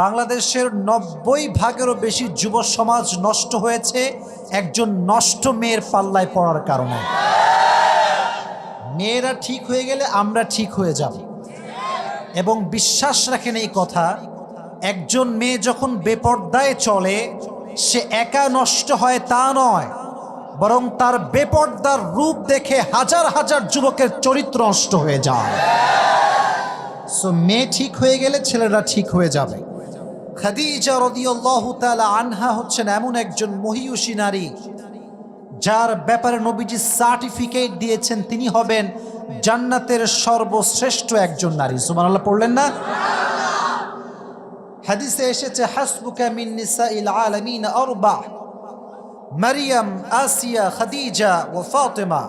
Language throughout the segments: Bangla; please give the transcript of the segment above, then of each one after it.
বাংলাদেশের নব্বই ভাগেরও বেশি যুব সমাজ নষ্ট হয়েছে একজন নষ্ট মেয়ের পাল্লায় পড়ার কারণে। মেয়েরা ঠিক হয়ে গেলে আমরা ঠিক হয়ে যাব। এবং বিশ্বাস রাখেন এই কথা, একজন মেয়ে যখন বেপর্দায় চলে, সে একা নষ্ট হয় তা নয়, বরং তার বেপর্দার রূপ দেখে হাজার হাজার যুবকের চরিত্র নষ্ট হয়ে যায়। সো মেয়ে ঠিক হয়ে গেলে ছেলেরা ঠিক হয়ে যাবে। খাদিজা রদিয়াল্লাহু তাআলা আনহা হচ্ছেন এমন একজন মহিয়সী নারী, যার ব্যাপারে নবীজি সার্টিফিকেট দিয়েছেন তিনি হবেন জান্নাতের সর্বশ্রেষ্ঠ একজন নারী। সুবহানাল্লাহ, পড়লেন না? হাদিসে এসেছে, হাসবুকা মিন নিসাইল আলামিন আরবা, মারিয়াম, আসিয়া, খাদিজা ও ফাতেমা।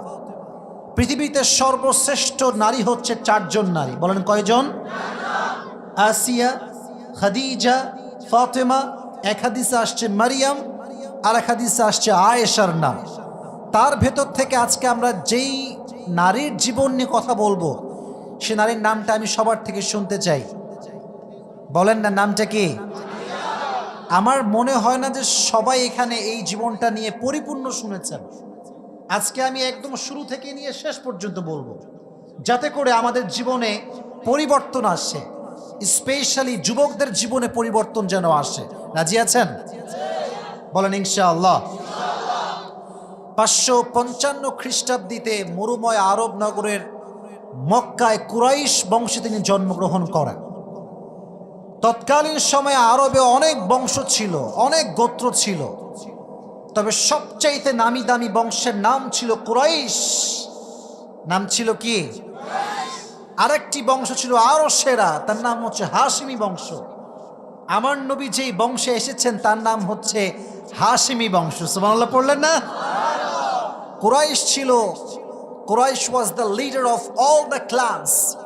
পৃথিবীতে সর্বশ্রেষ্ঠ নারী হচ্ছে চারজন নারী। বলেন কয়জন? আসিয়া, খাদিজা ফাতেমা, এক হাদিসে আসছে মারিয়াম আর এক হাদিসে আসছে আয়েশার নাম। তার ভেতর থেকে আজকে আমরা যেই নারীর জীবন নিয়ে কথা বলব, সে নারীর নামটা আমি সবার থেকে শুনতে চাই। বলেন না, নামটা কি? আমার মনে হয় না যে সবাই এখানে এই জীবনটা নিয়ে পরিপূর্ণ শুনেছেন। আজকে আমি একদম শুরু থেকে নিয়ে শেষ পর্যন্ত বলব, যাতে করে আমাদের জীবনে পরিবর্তন আসে। স্পেশালি যুবকদের জীবনে পরিবর্তন যেন আসে। রাজি আছেন? বলেন, ইনশাআল্লাহ। পাঁচশো পঞ্চান্ন খ্রিস্টাব্দীতে মরুময় আরব নগরের মক্কায় কুরাইশ বংশে তিনি জন্মগ্রহণ করেন। তৎকালীন সময়ে আরবে অনেক বংশ ছিল, অনেক গোত্র ছিল। তবে সবচাইতে নামি দামি বংশের নাম ছিল কুরাইশ। নাম ছিল কি? আরেকটি বংশ ছিল আরও সেরা, তার নাম হচ্ছে হাসিমি বংশ। আমার নবী যেই বংশে এসেছেন, তার নাম হচ্ছে হাসিমি বংশ। সুবহানাল্লাহ, পড়লেন না? কুরাইশ ছিল, Quraysh was the leader of all the clans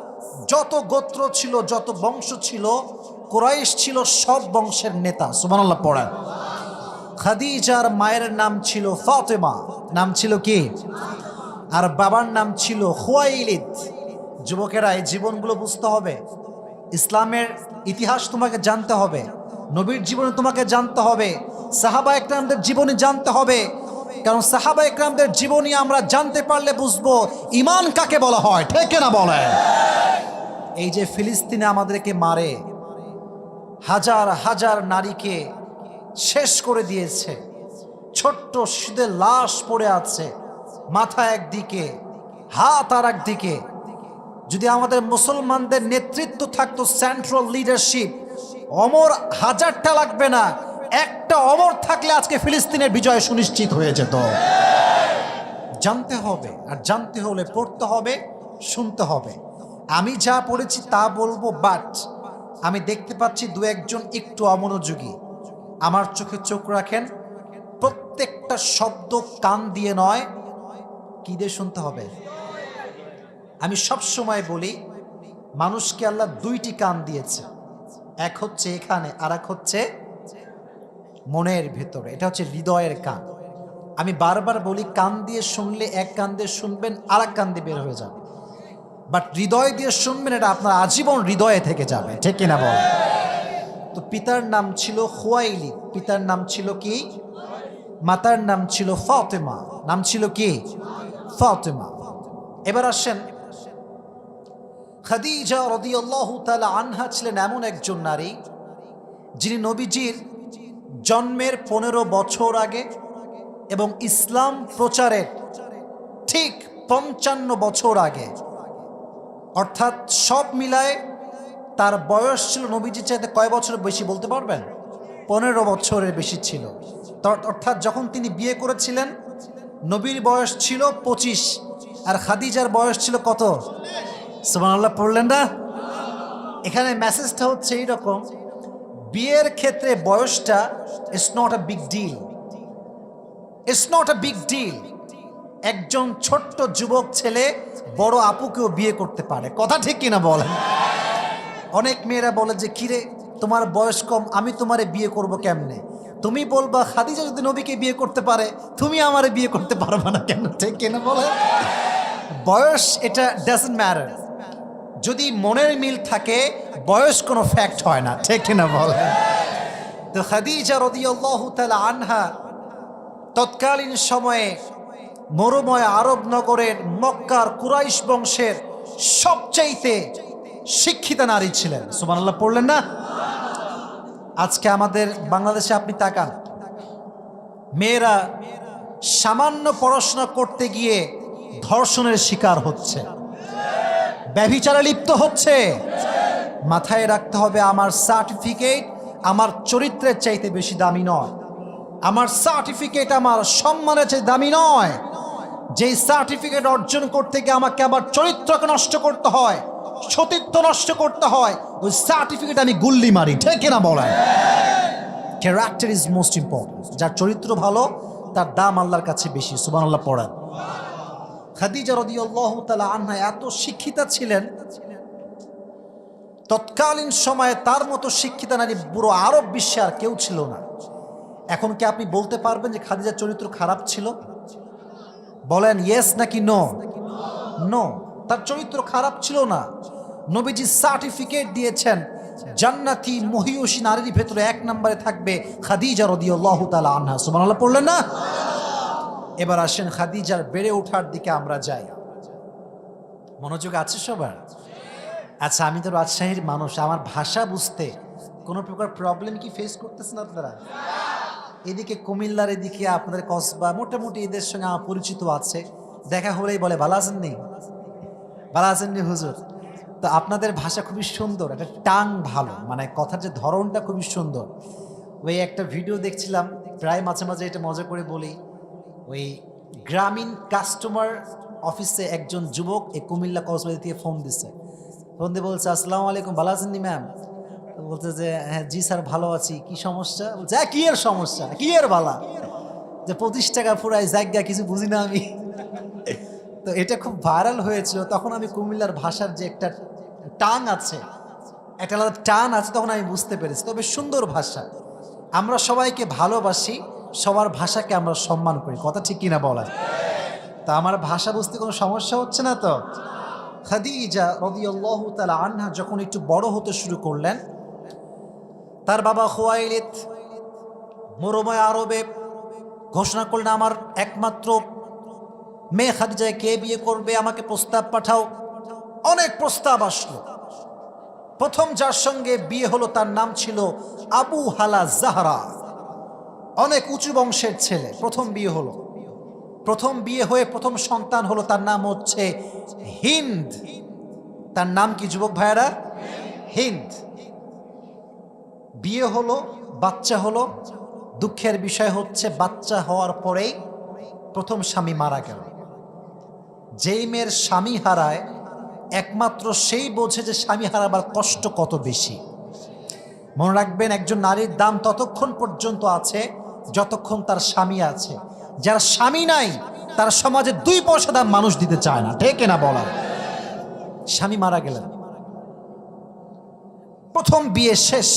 যত গোত্র ছিল, যত বংশ ছিল, কুরাইশ ছিল সব বংশের নেতা। সুবহানাল্লাহ, পড়েন। খাদিজার মায়ের নাম ছিল ফাতেমা। নাম ছিল কি? আর বাবার নাম ছিল খুয়াইলিদ। যুবকেরা এই জীবনগুলো বুঝতে হবে। ইসলামের ইতিহাস তোমাকে জানতে হবে। নবীর জীবনে তোমাকে জানতে হবে। সাহাবা একরামদের জীবনী জানতে হবে। কারণ সাহাবা একরামদের জীবনী আমরা জানতে পারলে বুঝব ইমান কাকে বলা হয়। ঠিক না বলে এই যে ফিলিস্তিনে আমাদেরকে মারে, হাজার হাজার নারীকে শেষ করে দিয়েছে। ছোট্ট শিশুদের লাশ পড়ে আছে, মাথা একদিকে, হাত আর একদিকে যদি আমাদের মুসলমানদের নেতৃত্ব থাকতো সেন্ট্রাল লিডারশিপ অমর হাজারটা লাগবে না। একটা অমর থাকলে আজকে ফিলিস্তিনের বিজয় সুনিশ্চিত হয়ে যেত। জানতে হবে, আর জানতে হলে পড়তে হবে, শুনতে হবে। আমি যা পড়েছি তা বলব বাট আমি দেখতে পাচ্ছি দু একজন একটু অমনোযোগী। আমার চোখে চোখ রাখেন, প্রত্যেকটা শব্দ কান দিয়ে নয়, কি দিয়ে শুনতে হবে? আমি সব সময় বলি, মানুষকে আল্লাহ দুইটি কান দিয়েছে। এক হচ্ছে এখানে আর এক হচ্ছে মনের ভেতরে। এটা হচ্ছে হৃদয়ের কান। আমি বারবার বলি, কান দিয়ে শুনলে এক কান দিয়ে শুনবেন আর এক কান দিয়ে বের হয়ে যাবে। বাট হৃদয় দিয়ে শুনবেন, এটা আপনার আজীবন হৃদয়ে থেকে যাবে। ঠিক কিনা বল? তো পিতার নাম ছিল খোয়াইলি। পিতার নাম ছিল কি? মাতার নাম ছিল ফাতেমা। নাম ছিল কি? ফাতেমা। এবার আসেন খাদিজা রদিয়াল্লাহু তাআলা আনহা ছিলেন এমন একজন নারী, যিনি নবীজির জন্মের পনেরো বছর আগে এবং ইসলাম প্রচারের ঠিক পঞ্চান্ন বছর আগে। অর্থাৎ সব মিলায় তার বয়স ছিল নবীজির চাইতে কয় বছর বেশি বলতে পারবেন? পনেরো বছরের বেশি ছিল। অর্থাৎ যখন তিনি বিয়ে করেছিলেন, নবীর বয়স ছিল পঁচিশ, আর খাদিজার বয়স ছিল কত? সুবহানাল্লাহ, পড়লেন না? এখানে মেসেজটা হচ্ছে এইরকম, বিয়ের ক্ষেত্রে বয়সটা it's not a big deal it's not a big deal একজন ছোট্ট যুবক ছেলে বড় আপুকেও বিয়ে করতে পারে। কথা ঠিক কিনা বলেন? অনেক মেয়েরা বলে যে, কিরে, তোমার বয়স কম, আমি তোমারে বিয়ে করব কেমনে? তুমি বলবা, খাদিজা যদি নবীকে বিয়ে করতে পারে, তুমি আমারে বিয়ে করতে পারবে না কেন? ঠিক কিনা বলে বয়স এটা ডাজন্ট ম্যাটার যদি মনের মিল থাকে, বয়স কোনো ফ্যাক্ট হয় না। ঠিক না বলে? তো খাদিজা রদিয়াল্লাহু তাআলা আনহা তৎকালীন সময়ে মরুময় আরব নগরের মক্কার কুরাইশ বংশের সবচাইতে শিক্ষিতা নারী ছিলেন। সুবহানাল্লাহ, পড়লেন না? আজকে আমাদের বাংলাদেশে আপনি তাকান। মেয়েরা সামান্য পড়াশোনা করতে গিয়ে ধর্ষণের শিকার হচ্ছে। ব্যভিচারে লিপ্ত হচ্ছে। মাথায় রাখতে হবে আমার সার্টিফিকেট আমার চরিত্রের চাইতে বেশি দামি নয়। আমার সার্টিফিকেট আমার সম্মানের চাইতে দামি নয়। যেই সার্টিফিকেট অর্জন করতে গিয়ে আমাকে আমার চরিত্রকে নষ্ট করতে হয়, সতীত্ব নষ্ট করতে হয়, ওই সার্টিফিকেট আমি গুল্লি মারি, ঠিক না বলেন? ক্যারেক্টার ইজ মোস্ট ইম্পর্টেন্ট যার চরিত্র ভালো, তার দাম আল্লাহর কাছে বেশি সুবান আল্লাহ পড়েন। খাদিজা রদিয়াল্লাহু তাআলা আনহা এত শিক্ষিতা ছিলেন, তৎকালীন সময়ে তার মতো শিক্ষিতা নারী পুরো আরব বিশ্বে আর কেউ ছিল না। এখন কি আপনি বলতে পারবেন যে খাদিজার চরিত্র খারাপ ছিল? বলেন ইয়েস নাকি নো নো তার চরিত্র খারাপ ছিল না। নবীজি সার্টিফিকেট দিয়েছেন, জান্নাতি মহিয়সী নারীর ভেতরে এক নম্বরে থাকবে খাদিজা রদিয়াল্লাহু তাআলা আনহা। সুবহানাল্লাহ, পড়লেন না? এবার আসেন খাদিজার বেড়ে ওঠার দিকে আমরা যাই। মনোযোগ আছে সবার? আচ্ছা আমি তো রাজশাহীর মানুষ, আমার ভাষা বুঝতে কোনো প্রকার প্রবলেম কি ফেস করতেছেন আপনারা? এদিকে কুমিল্লার এদিকে আপনাদের কসবা, মোটামুটি এদের সঙ্গে আমার পরিচিত আছে। দেখা হলেই বলে, ভালো আছেন নি? ভালো আছেন নি হুজুর। তো আপনাদের ভাষা খুবই সুন্দর, একটা টাং ভালো মানে কথার যে ধরনটা খুবই সুন্দর। ওই একটা ভিডিও দেখছিলাম, প্রায় মাঝে মাঝে এটা মজা করে বলি। ওই গ্রামীণ কাস্টমার অফিসে একজন যুবক এই কুমিল্লা কক্সবাজার থেকে ফোন দিছে। ফোন দিয়ে বলছে, আসসালামু আলাইকুম, ভালো আছেন ম্যাম বলছে যে হ্যাঁ জি স্যার, ভালো আছি। কি সমস্যা? বলছে হ্যাঁ কি এর সমস্যা? কি এর ভালা যে পঁচিশ টাকা পুরাই জায়গা, কিছু বুঝি না আমি। তো এটা খুব ভাইরাল হয়েছিল। তখন আমি কুমিল্লার ভাষার যে একটা টান আছে, একটা আলাদা টান আছে, তখন আমি বুঝতে পেরেছি। তবে সুন্দর ভাষা। আমরা সবাইকে ভালোবাসি। সবার ভাষাকে আমরা সম্মান করি। কথা ঠিক কিনা বলা তা আমার ভাষা বুঝতে কোনো সমস্যা হচ্ছে না তো? খাদিজা রদিয়াল্লাহু তাআলা আনহা যখন একটু বড় হতে শুরু করলেন, তার বাবা খোয়াইলিদ মরুময় আরবে ঘোষণা করলেন, আমার একমাত্র মেয়ে খাদিজায় কে বিয়ে করবে? আমাকে প্রস্তাব পাঠাও। অনেক প্রস্তাব আসলো। প্রথম যার সঙ্গে বিয়ে হলো তার নাম ছিল আবু হালা জাহরা। অনেক উঁচু বংশের ছেলে। প্রথম বিয়ে হলো। প্রথম বিয়ে হয়ে প্রথম সন্তান হলো তার নাম হচ্ছে হিন্দ। তার নাম কি যুবক ভাইয়েরা? হিন্দ। বিয়ে হলো, বাচ্চা হলো। দুঃখের বিষয় হচ্ছে বাচ্চা হওয়ার পরেই প্রথম স্বামী মারা গেল। যেই মেয়ের স্বামী হারায়, একমাত্র সেই বোঝে যে স্বামী হারাবার কষ্ট কত বেশি। মনে রাখবেন, একজন নারীর দাম ততক্ষণ পর্যন্ত আছে যতক্ষণ তার স্বামী আছে। যার স্বামী নাই, তার সমাজে দুই পয়সা দাম মানুষ দিতে চায় না। ঠিক না বলা? স্বামী মারা গেলেন। প্রথম বিয়ে শেষ।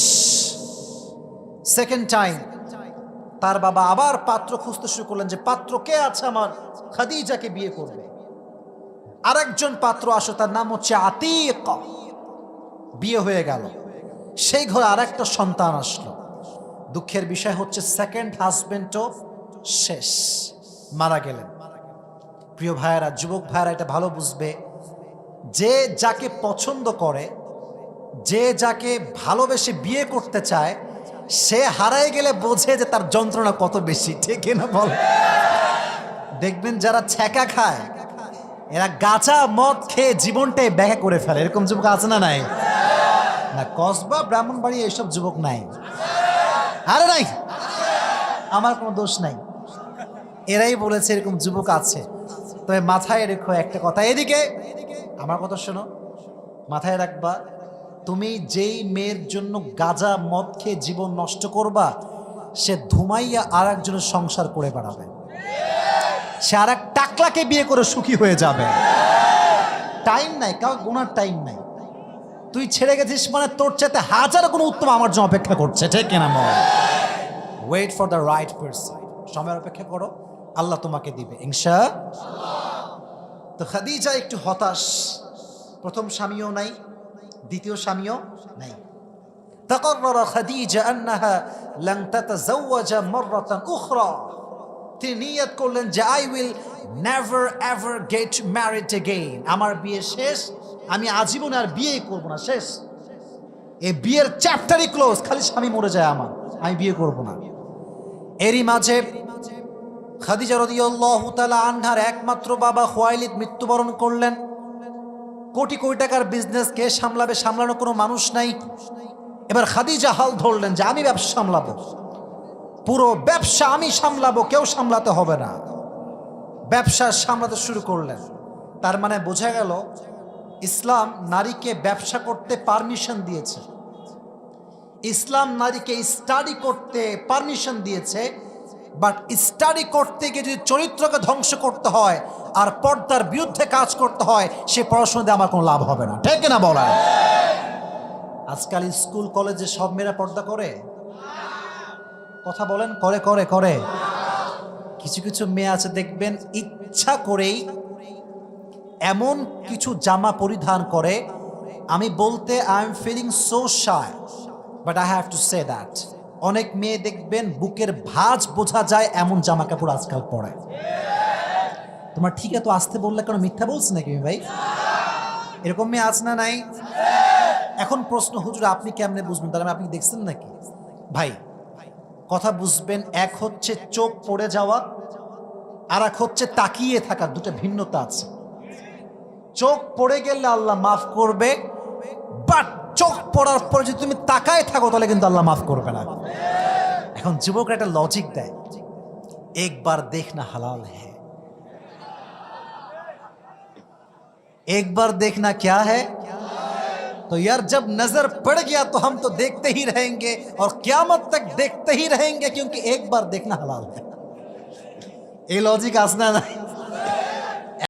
সেকেন্ড টাইম তার বাবা আবার পাত্র খুঁজতে শুরু করলেন যে, পাত্র কে আছে আমার? খাদিজাকে বিয়ে করবে। আরেকজন পাত্র আসো, তার নাম হচ্ছে আতিক। বিয়ে হয়ে গেল। সেই ঘরে আরেকটা সন্তান আসলো। দুঃখের বিষয় হচ্ছে সেকেন্ড হাজবেন্ডও শেষ, মারা গেলেন। প্রিয় ভাইয়েরা, যুবক ভাইয়েরা, এটা ভালো বুঝবে। যে যাকে পছন্দ করে, যে যাকে ভালোবেসে বিয়ে করতে চায়, সে হারায় গেলে বোঝে যে তার যন্ত্রণা কত বেশি, ঠিক না বল? দেখবেন যারা ছ্যাঁকা খায়, এরা গাছা মদ খেয়ে জীবনটাই ব্যাখ্যা করে ফেলে। এরকম যুবক আছে না নাই? না, কসবা ব্রাহ্মণবাড়ি এইসব যুবক নাই। আরে নাই। আমার কোনো দোষ নাই। এরাই বলেছে এরকম যুবক আছে। তবে মাথায় রেখো একটা কথা। এদিকে, আমার কথা শোনো। মাথায় রাখবা, তুমি যেই মেয়ের জন্য গাজা মদ খেয়ে জীবন নষ্ট করবা, সে ধুমাইয়া আর একজনের সংসার করে বেড়াবে। সে আর এক টাকলাকে বিয়ে করে সুখী হয়ে যাবে। টাইম নাই কাউ গোনার টাইম নাই। তুই ছেড়ে গেছিস মানে তোর চাইতে হাজার কোনো উত্তম আমার জন্য অপেক্ষা করছে ঠিক কিনা মন wait for the right person সময়ের অপেক্ষা করো আল্লাহ তোমাকে দিবে ইনশা তো খাদিজা একটু হতাশ প্রথম স্বামীও নাই দ্বিতীয় স্বামীও নাই تقرر خديجة أنها لن تتزوج مرة أخرى তিনি নিয়ত করলেন যে I will never ever get married again আমার বিয়ে শেষ আমি আজীবন আর বিয়ে করব না, শেষ। এই বিয়ের চ্যাপ্টারই ক্লোজ খালি স্বামী মরে যায় আমার। আমি বিয়ে করব না। এরই মাঝে খাদিজা রদিয়াল্লাহু তাআলা আনহার একমাত্র বাবা খোয়াইলিদ মৃত্যুবরণ করলেন। কোটি কোটি টাকার বিজনেস কে সামলাবে সামলানো কোনো মানুষ নাই। এবার খাদিজা হাল ধরলেন যে আমি ব্যবসা সামলাবো। পুরো ব্যবসা আমি সামলাবো, কেউ সামলাতে হবে না। ব্যবসা সামলাতে শুরু করলেন। তার মানে বোঝা গেল ইসলাম নারীকে ব্যবসা করতে পারমিশন দিয়েছে। ইসলাম নারীকে স্টাডি করতে পারমিশন দিয়েছে বাট স্টাডি করতে গিয়ে যদি চরিত্রকে ধ্বংস করতে হয় আর পর্দার বিরুদ্ধে কাজ করতে হয়, সে পড়াশোনা দিয়ে আমার কোনো লাভ হবে না। ঠিক না বলা আজকাল স্কুল, কলেজে সব মেয়েরা পর্দা করে। কথা বলেন, করে করে করে। কিছু কিছু মেয়ে আছে, দেখবেন ইচ্ছা করেই এমন কিছু জামা পরিধান করে, আমি বলতে I am feeling so shy but I have to say that অনেক মেয়ে দেখবেন বুকের ভাঁজ বোঝা যায় এমন জামা কাপড় আজকাল পরে। তোমার ঠিক তো আসতে বললে কেন মিথ্যা বলছি নাকি ভাই? এরকম মেয়ে আছে না নাই? এখন প্রশ্ন, হুজুর, আপনি কেমনে বুঝবেন? তাহলে আপনি দেখছেন নাকি? ভাই, কথা বুঝবেন, এক হচ্ছে চোখ পড়ে যাওয়া আর এক হচ্ছে তাকিয়ে থাকা, দুটো ভিন্নতা আছে। চোখ পড়ে গেলে আল্লাহ মাফ করবে বাট চোখ পড়ার পর যদি তুমি তাকায় থাকো তাহলে কিন্তু আল্লাহ মাফ করবে না এখন যুবকরা একটা লজিক দেয় একবার দেখ না হালাল है एक बार देखना क्या है तो यार जब नजर पड़ गया तो हम तो देखते ही रहेंगे और क्यामत तक देखते ही रहेंगे क्योंकि एक बार देखना हलाल है ये लॉजिक आसना नहीं